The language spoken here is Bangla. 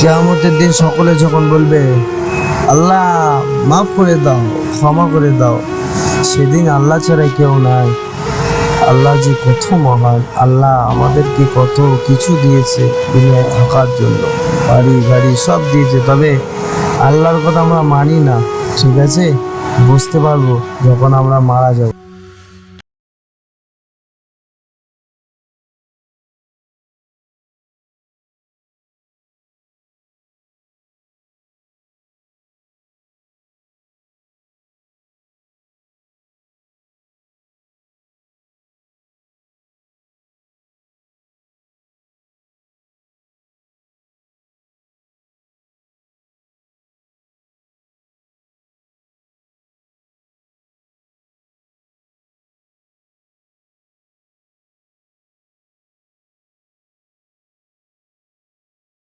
কেয়ামতের দিন সকলে যখন বলবে, আল্লাহ, মাফ করে দাও, ক্ষমা করে দাও। সেদিন আল্লাহ ছাড়া কেউ নাই। আল্লাহ যে কত মহান, আল্লাহ আমাদেরকে কত কিছু দিয়েছে দুনিয়ায় থাকার জন্য। বাড়ি গাড়ি সব দিয়েছে। তবে আল্লাহর কথা আমরা মানি না, ঠিক আছে? বুঝতে পারব যখন আমরা মারা যাব।